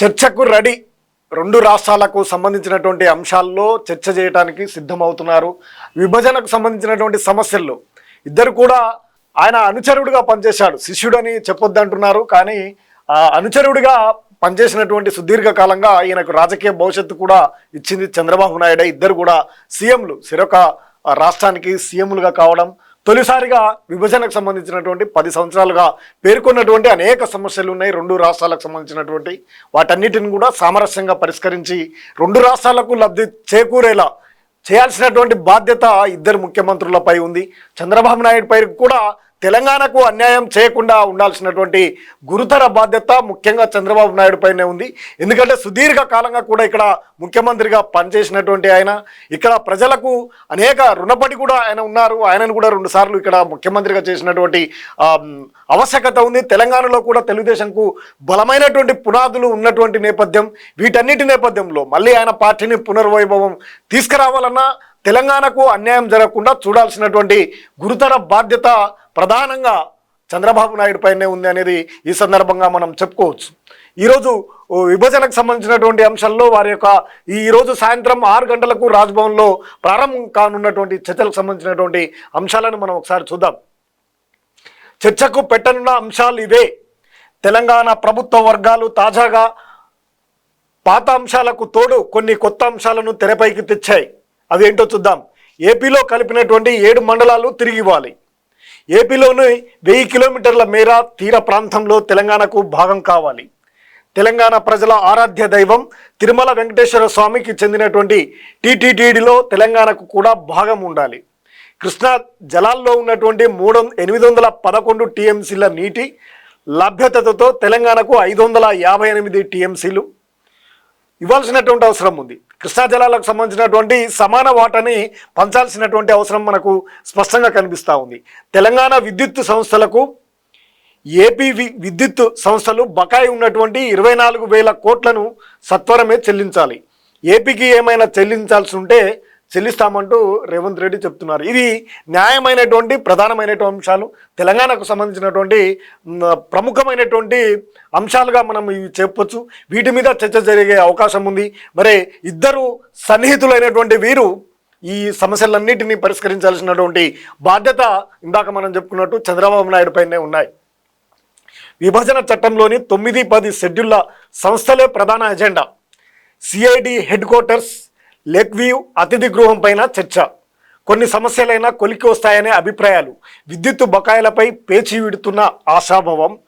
చర్చకు రెడీ రెండు రాష్ట్రాలకు సంబంధించినటువంటి అంశాల్లో చర్చ చేయడానికి సిద్ధమవుతున్నారు. విభజనకు సంబంధించినటువంటి సమస్యల్లో ఇద్దరు కూడా ఆయన అనుచరుడిగా పనిచేశాడు. శిష్యుడని చెప్పొద్దంటున్నారు. కానీ అనుచరుడిగా పనిచేసినటువంటి సుదీర్ఘకాలంగా ఆయనకు ఈయనకు రాజకీయ భవిష్యత్తు కూడా ఇచ్చింది చంద్రబాబు నాయుడు. ఇద్దరు కూడా సీఎంలు. సిరొక రాష్ట్రానికి సీఎంలుగా కావడం తొలిసారిగా విభజనకు సంబంధించినటువంటి పది సంవత్సరాలుగా పేర్కొన్నటువంటి అనేక సమస్యలు ఉన్నాయి. రెండు రాష్ట్రాలకు సంబంధించినటువంటి వాటన్నిటిని కూడా సామరస్యంగా పరిష్కరించి రెండు రాష్ట్రాలకు లబ్ధి చేకూరేలా చేయాల్సినటువంటి బాధ్యత ఇద్దరు ముఖ్యమంత్రులపై ఉంది. చంద్రబాబు నాయుడు పై కూడా తెలంగాణకు అన్యాయం చేయకుండా ఉండాల్సినటువంటి గురుతర బాధ్యత ముఖ్యంగా చంద్రబాబు నాయుడు పైనే ఉంది. ఎందుకంటే సుదీర్ఘ కాలంగా కూడా ఇక్కడ ముఖ్యమంత్రిగా పనిచేసినటువంటి ఆయన ఇక్కడ ప్రజలకు అనేక రుణపడి కూడా ఆయన ఉన్నారు. ఆయనను కూడా రెండు సార్లు ఇక్కడ ముఖ్యమంత్రిగా చేసినటువంటి ఆవశ్యకత ఉంది. తెలంగాణలో కూడా తెలుగుదేశంకు బలమైనటువంటి పునాదులు ఉన్నటువంటి నేపథ్యం వీటన్నిటి నేపథ్యంలో మళ్ళీ ఆయన పార్టీని పునర్వైభవం తీసుకురావాలన్నా తెలంగాణకు అన్యాయం జరగకుండా చూడాల్సినటువంటి గురుతర బాధ్యత ప్రధానంగా చంద్రబాబు నాయుడు పైనే ఉంది అనేది ఈ సందర్భంగా మనం చెప్పుకోవచ్చు. ఈరోజు విభజనకు సంబంధించినటువంటి అంశాల్లో వారి యొక్క ఈరోజు సాయంత్రం ఆరు గంటలకు రాజ్భవన్లో ప్రారంభం కానున్నటువంటి చర్చలకు సంబంధించినటువంటి అంశాలను మనం ఒకసారి చూద్దాం. చర్చకు పెట్టనున్న అంశాలు ఇవే. తెలంగాణ ప్రభుత్వ వర్గాలు తాజాగా పాత అంశాలకు తోడు కొన్ని కొత్త అంశాలను తెరపైకి తెచ్చాయి. అవేంటో చూద్దాం. ఏపీలో కలిపినటువంటి ఏడు మండలాలు తిరిగి ఇవ్వాలి. ఏపీలోని వెయ్యి కిలోమీటర్ల మేర తీర ప్రాంతంలో తెలంగాణకు భాగం కావాలి. తెలంగాణ ప్రజల ఆరాధ్య దైవం తిరుమల వెంకటేశ్వర స్వామికి చెందినటువంటి టీటీడీలో తెలంగాణకు కూడా భాగం ఉండాలి. కృష్ణా జలాల్లో ఉన్నటువంటి మూడు ఎనిమిది వందల పదకొండు టీఎంసీల నీటి లభ్యతతో తెలంగాణకు ఐదు వందల యాభై ఎనిమిది టీఎంసీలు. ఇవ్వాల్సినటువంటి అవసరం ఉంది. కృష్ణా జలాలకు సంబంధించినటువంటి సమాన వాటాని పంచాల్సినటువంటి అవసరం మనకు స్పష్టంగా కనిపిస్తూ ఉంది. తెలంగాణ విద్యుత్ సంస్థలకు ఏపీ వి- విద్యుత్ సంస్థలు బకాయి ఉన్నటువంటి ఇరవై నాలుగు వేల కోట్లను సత్వరమే చెల్లించాలి. ఏపీకి ఏమైనా చెల్లించాల్సి ఉంటే చెల్లిస్తామంటూ రేవంత్ రెడ్డి చెప్తున్నారు. ఇది న్యాయమైనటువంటి ప్రధానమైనటువంటి అంశాలు. తెలంగాణకు సంబంధించినటువంటి ప్రముఖమైనటువంటి అంశాలుగా మనం ఇవి చెప్పొచ్చు. వీటి మీద చర్చ జరిగే అవకాశం ఉంది. మరి ఇద్దరు సన్నిహితులైనటువంటి వీరు ఈ సమస్యలన్నిటినీ పరిష్కరించాల్సినటువంటి బాధ్యత ఇందాక మనం చెప్పుకున్నట్టు చంద్రబాబు నాయుడు పైనే ఉన్నాయి. విభజన చట్టంలోని తొమ్మిది పది షెడ్యూళ్ళ సంస్థలే ప్రధాన agenda. CID head quarters lake view అతిథి గృహం పైన చర్చ. కొన్ని సమస్యలైనా కొలికి వస్తాయనే అభిప్రాయాలు. విద్యుత్ బకాయిలపై పేచీ విడుతున్న ఆశాభావం.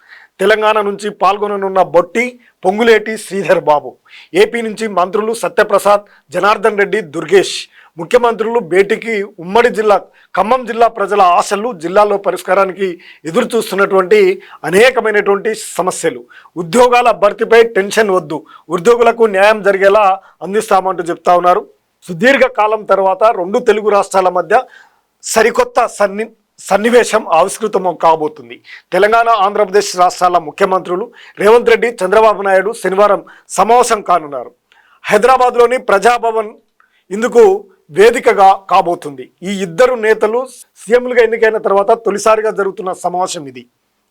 తెలంగాణ నుంచి పాల్గొననున్న బొట్టి పొంగులేటి శ్రీధర్ బాబు. ఏపీ నుంచి మంత్రులు సత్యప్రసాద్ జనార్దన్ రెడ్డి దుర్గేష్. ముఖ్యమంత్రులు భేటీకి ఉమ్మడి జిల్లా ఖమ్మం జిల్లా ప్రజల ఆశలు జిల్లాలో పరిష్కారానికి ఎదురు చూస్తున్నటువంటి అనేకమైనటువంటి సమస్యలు. ఉద్యోగాల భర్తీపై టెన్షన్ వద్దు. ఉద్యోగులకు న్యాయం జరిగేలా అందిస్తామంటూ చెప్తా ఉన్నారు. సుదీర్ఘ కాలం తర్వాత రెండు తెలుగు రాష్ట్రాల మధ్య సరికొత్త సన్ని సన్నివేశం ఆవిష్కృతం కాబోతుంది. తెలంగాణ ఆంధ్రప్రదేశ్ రాష్ట్రాల ముఖ్యమంత్రులు రేవంత్ రెడ్డి చంద్రబాబు నాయుడు శనివారం సమావేశం కానున్నారు. హైదరాబాద్లోని ప్రజాభవన్ ఇందుకు వేదికగా కాబోతుంది. ఈ ఇద్దరు నేతలు సీఎంలుగా ఎన్నికైన తర్వాత తొలిసారిగా జరుగుతున్న సమావేశం ఇది.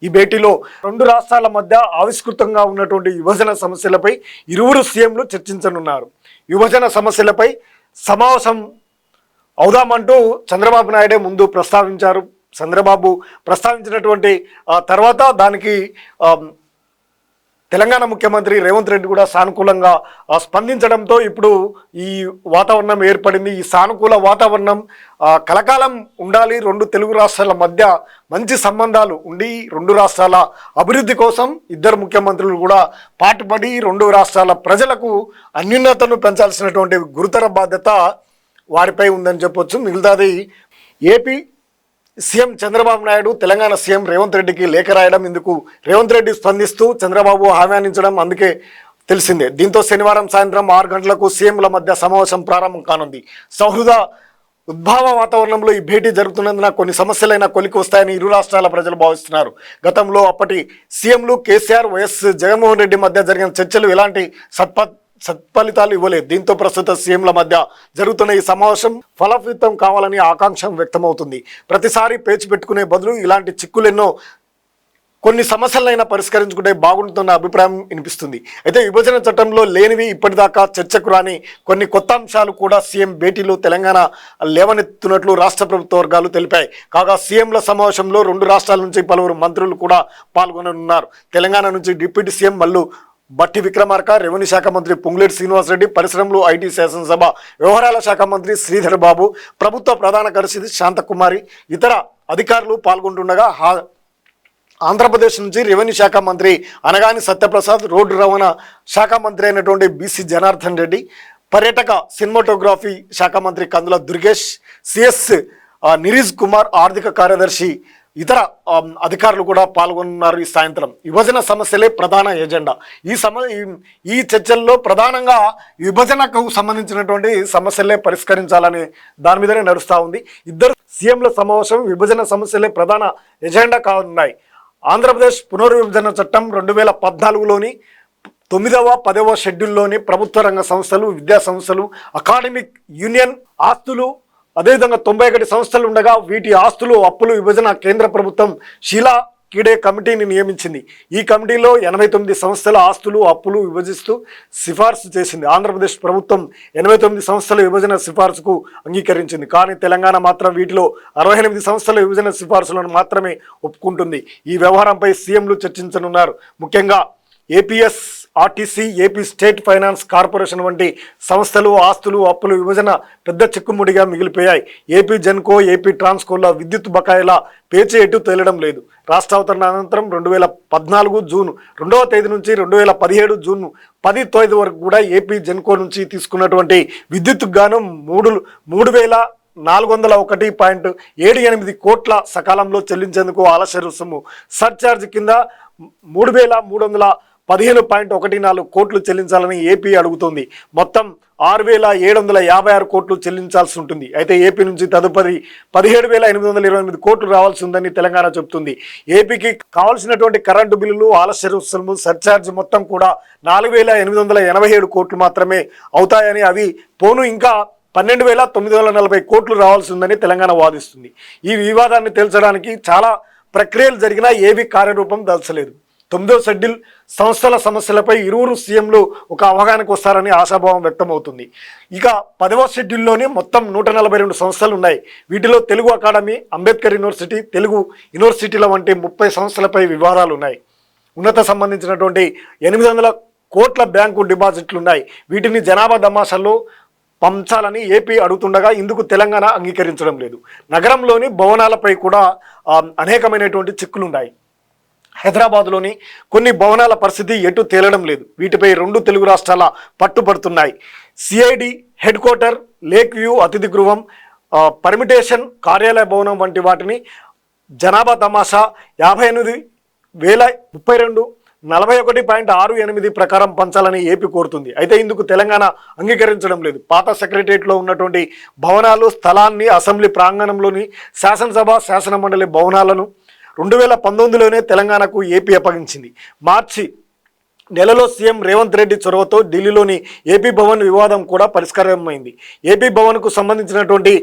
ఈ భేటీలో రెండు రాష్ట్రాల మధ్య ఆవిష్కృతంగా ఉన్నటువంటి విభజన సమస్యలపై ఇరువురు సీఎంలు చర్చించనున్నారు. విభజన సమస్యలపై సమావేశం అవుదామంటూ చంద్రబాబు నాయుడే ముందు ప్రస్తావించారు. చంద్రబాబు ప్రస్తావించినటువంటి తర్వాత దానికి తెలంగాణ ముఖ్యమంత్రి రేవంత్ రెడ్డి కూడా సానుకూలంగా స్పందించడంతో ఇప్పుడు ఈ వాతావరణం ఏర్పడింది. ఈ సానుకూల వాతావరణం కలకాలం ఉండాలి. రెండు తెలుగు రాష్ట్రాల మధ్య మంచి సంబంధాలు ఉండి రెండు రాష్ట్రాల అభివృద్ధి కోసం ఇద్దరు ముఖ్యమంత్రులు కూడా పాటుపడి రెండు రాష్ట్రాల ప్రజలకు అన్యున్నతను పెంచాల్సినటువంటి గురుతర బాధ్యత వారిపై ఉందని చెప్పొచ్చు. మిగతాది AP CM Chandrababu Naidu Telangana CM Revanth రెడ్డికి లేఖ రాయడం ఇందుకు రేవంత్ రెడ్డి స్పందిస్తూ చంద్రబాబు ఆహ్వానించడం అందుకే తెలిసిందే. దీంతో శనివారం సాయంత్రం ఆరు గంటలకు సీఎంల మధ్య సమావేశం ప్రారంభం కానుంది. సౌహృద ఉద్భావ వాతావరణంలో ఈ భేటీ జరుగుతున్నందున కొన్ని సమస్యలైన కొలికి వస్తాయని ఇరు రాష్ట్రాల ప్రజలు భావిస్తున్నారు. గతంలో అప్పటి సీఎంలు కేసీఆర్ వైఎస్ జగన్మోహన్ రెడ్డి మధ్య జరిగిన చర్చలు ఎలాంటి సత్పత్ సత్ఫలితాలు ఇవ్వలేదు. దీంతో ప్రస్తుత సీఎంల మధ్య జరుగుతున్న ఈ సమావేశం ఫలప్రదం కావాలని ఆకాంక్ష వ్యక్తమవుతుంది. ప్రతిసారి పేచి పెట్టుకునే బదులు ఇలాంటి చిక్కులెన్నో కొన్ని సమస్యలైనా పరిష్కరించుకుంటే బాగుంటుందన్న అభిప్రాయం వినిపిస్తుంది. అయితే విభజన చట్టంలో లేనివి ఇప్పటిదాకా చర్చకు రాని కొన్ని కొత్త అంశాలు కూడా సీఎం భేటీలో తెలంగాణ లేవనెత్తున్నట్లు రాష్ట్ర ప్రభుత్వ వర్గాలు తెలిపాయి. కాగా సీఎంల సమావేశంలో రెండు రాష్ట్రాల నుంచి పలువురు మంత్రులు కూడా పాల్గొననున్నారు. తెలంగాణ నుంచి డిప్యూటీ సీఎం మల్లు బట్టి విక్రమార్క రెవెన్యూ శాఖ మంత్రి పొంగులేటి శ్రీనివాసరెడ్డి పరిశ్రమలు ఐటీ శాసనసభ వ్యవహారాల శాఖ మంత్రి శ్రీధర్ బాబు ప్రభుత్వ ప్రధాన కార్యదర్శి శాంతకుమారి ఇతర అధికారులు పాల్గొంటుండగా ఆంధ్రప్రదేశ్ నుంచి రెవెన్యూ శాఖ మంత్రి అనగాని సత్యప్రసాద్ రోడ్డు రవాణా శాఖ మంత్రి అయినటువంటి బీసీ జనార్దన్ రెడ్డి పర్యాటక సినిమాటోగ్రఫీ శాఖ మంత్రి కందుల దుర్గేష్ సిఎస్ నిరీజ్ కుమార్ ఆర్థిక కార్యదర్శి ఇతర అధికారులు కూడా పాల్గొన్నారు ఈ సాయంత్రం. విభజన సమస్యలే ప్రధాన ఎజెండా. ఈ సమ ఈ- ఈ చర్చల్లో ప్రధానంగా విభజనకు సంబంధించినటువంటి సమస్యలే పరిష్కరించాలని దాని మీదనే నడుస్తూ ఉంది. ఇద్దరు సీఎంల సమావేశం విభజన సమస్యలే ప్రధాన ఎజెండా కానున్నాయి. ఆంధ్రప్రదేశ్ పునర్విభజన చట్టం రెండు వేల పద్నాలుగులోని తొమ్మిదవ పదవ షెడ్యూల్లోని ప్రభుత్వ రంగ సంస్థలు విద్యా సంస్థలు అకాడమిక్ యూనియన్ ఆస్తులు అదేవిధంగా తొంభై ఒకటి సంస్థలు ఉండగా వీటి ఆస్తులు అప్పులు విభజన కేంద్ర ప్రభుత్వం శీలా కీడే కమిటీని నియమించింది. ఈ కమిటీలో ఎనభై తొమ్మిది సంస్థల ఆస్తులు అప్పులు విభజిస్తూ సిఫార్సు చేసింది. ఆంధ్రప్రదేశ్ ప్రభుత్వం ఎనభై తొమ్మిది సంస్థల విభజన సిఫార్సుకు అంగీకరించింది. కానీ తెలంగాణ మాత్రం వీటిలో అరవై ఎనిమిది సంస్థల విభజన సిఫార్సులను మాత్రమే ఒప్పుకుంటుంది. ఈ వ్యవహారంపై సీఎంలు చర్చించనున్నారు. ముఖ్యంగా APS RTC AP state finance corporation వంటి సంస్థలు ఆస్తులు అప్పులు విభజన పెద్ద చిక్కుముడిగా మిగిలిపోయాయి. ఏపీ జెన్కో ఏపీ ట్రాన్స్కోల విద్యుత్ బకాయిల పేచి ఎటు తేలడం లేదు. రాష్ట్ర అవతరణ అనంతరం రెండు వేల పద్నాలుగు జూన్ రెండవ తేదీ నుంచి రెండు వేల పదిహేడు జూన్ పది తొమ్మిది వరకు కూడా ఏపీ జెన్కో నుంచి తీసుకున్నటువంటి విద్యుత్ గాను మూడు మూడు వేల నాలుగు వందల ఒకటి పాయింట్ ఏడు ఎనిమిది కోట్ల సకాలంలో చెల్లించేందుకు ఆలస్య రుసుము సర్ఛార్జ్ కింద మూడు వేల మూడు వందల పదిహేను పాయింట్ ఒకటి నాలుగు కోట్లు చెల్లించాలని ఏపీ అడుగుతోంది. మొత్తం ఆరు వేల ఏడు వందల యాభై ఆరు కోట్లు చెల్లించాల్సి ఉంటుంది. అయితే ఏపీ నుంచి తదుపరి పదిహేడు వేల ఎనిమిది వందల ఇరవై ఎనిమిది కోట్లు రావాల్సి ఉందని తెలంగాణ చెబుతుంది ఏపీకి కావాల్సినటువంటి కరెంటు బిల్లులు ఆలస్య రుసుము సర్ఛార్జ్ మొత్తం కూడా నాలుగు వేల ఎనిమిది వందల ఎనభై ఏడు కోట్లు మాత్రమే అవుతాయని అవి పోను ఇంకా పన్నెండు వేల తొమ్మిది వందల నలభై కోట్లు రావాల్సి ఉందని తెలంగాణ వాదిస్తుంది. ఈ వివాదాన్ని తేల్చడానికి చాలా ప్రక్రియలు జరిగినా ఏవి కార్యరూపం దల్చలేదు. తొమ్మిదో షెడ్యూల్ సంస్థల సమస్యలపై ఇరువురు సీఎంలు ఒక అవగాహనకు వస్తారని ఆశాభావం వ్యక్తమవుతుంది. ఇక పదవ షెడ్యూల్లోనే మొత్తం నూట నలభై రెండు సంస్థలు ఉన్నాయి. వీటిలో తెలుగు అకాడమీ అంబేద్కర్ యూనివర్సిటీ తెలుగు యూనివర్సిటీల వంటి ముప్పై సంస్థలపై వివాదాలు ఉన్నాయి. ఉన్నత సంబంధించినటువంటి ఎనిమిది వందల కోట్ల బ్యాంకు డిపాజిట్లు ఉన్నాయి. వీటిని జనాభా దమాషాల్లో పంచాలని ఏపీ అడుగుతుండగా ఇందుకు తెలంగాణ అంగీకరించడం లేదు. నగరంలోని భవనాలపై కూడా అనేకమైనటువంటి అనేకమైనటువంటి చిక్కులున్నాయి. హైదరాబాద్లోని కొన్ని భవనాల పరిస్థితి ఎటు తేలడం లేదు. వీటిపై రెండు తెలుగు రాష్ట్రాల పట్టుపడుతున్నాయి CID head quarter lake view అతిథి గృహం పర్మిటేషన్ కార్యాలయ భవనం వంటి వాటిని జనాభా తమాషా యాభై ఎనిమిది వేల ముప్పై రెండు నలభై ఒకటి పాయింట్ ఆరు ఎనిమిది ప్రకారం పంచాలని ఏపీ కోరుతుంది. అయితే ఇందుకు తెలంగాణ అంగీకరించడం లేదు. పాత సెక్రటరియట్లో ఉన్నటువంటి భవనాలు స్థలాన్ని అసెంబ్లీ ప్రాంగణంలోని శాసనసభ శాసన మండలి భవనాలను రెండు వేల పంతొమ్మిదిలోనే తెలంగాణకు ఏపీ అప్పగించింది. మార్చి నెలలో సీఎం రేవంత్ రెడ్డి చొరవతో ఢిల్లీలోని ఏపీ భవన్ వివాదం కూడా పరిష్కారమైంది. ఏపీ భవన్కు సంబంధించినటువంటి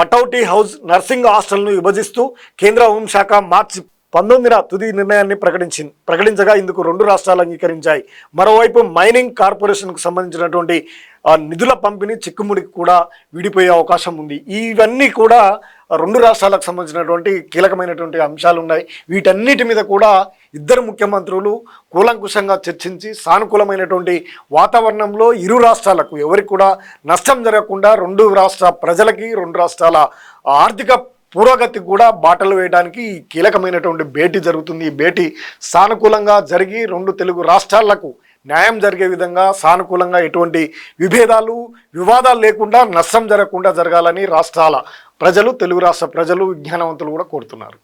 పటౌటీ హౌస్ నర్సింగ్ హాస్టల్ను విభజిస్తూ కేంద్ర హోంశాఖ మార్చి పంతొమ్మిదిన తుది నిర్ణయాన్ని ప్రకటించింది ప్రకటించగా ఇందుకు రెండు రాష్ట్రాలు అంగీకరించాయి. మరోవైపు మైనింగ్ కార్పొరేషన్కు సంబంధించినటువంటి ఆ, నిధుల పంపిణీ చిక్కుముడికి కూడా విడిపోయే అవకాశం ఉంది. ఇవన్నీ కూడా రెండు రాష్ట్రాలకు సంబంధించినటువంటి కీలకమైనటువంటి అంశాలు ఉన్నాయి. వీటన్నిటి మీద కూడా ఇద్దరు ముఖ్యమంత్రులు కూలంకుషంగా చర్చించి సానుకూలమైనటువంటి వాతావరణంలో ఇరు రాష్ట్రాలకు ఎవరికి కూడా నష్టం జరగకుండా రెండు రాష్ట్ర ప్రజలకి రెండు రాష్ట్రాల ఆర్థిక పురోగతికి కూడా బాటలు వేయడానికి ఈ కీలకమైనటువంటి భేటీ జరుగుతుంది. ఈ భేటీ సానుకూలంగా జరిగి రెండు తెలుగు రాష్ట్రాలకు న్యాయం జరిగే విధంగా సానుకూలంగా ఎటువంటి విభేదాలు వివాదాలు లేకుండా నష్టం జరగకుండా జరగాలని రాష్ట్రాల ప్రజలు తెలుగు రాష్ట్ర ప్రజలు విజ్ఞానవంతులు కూడా కోరుతున్నారు.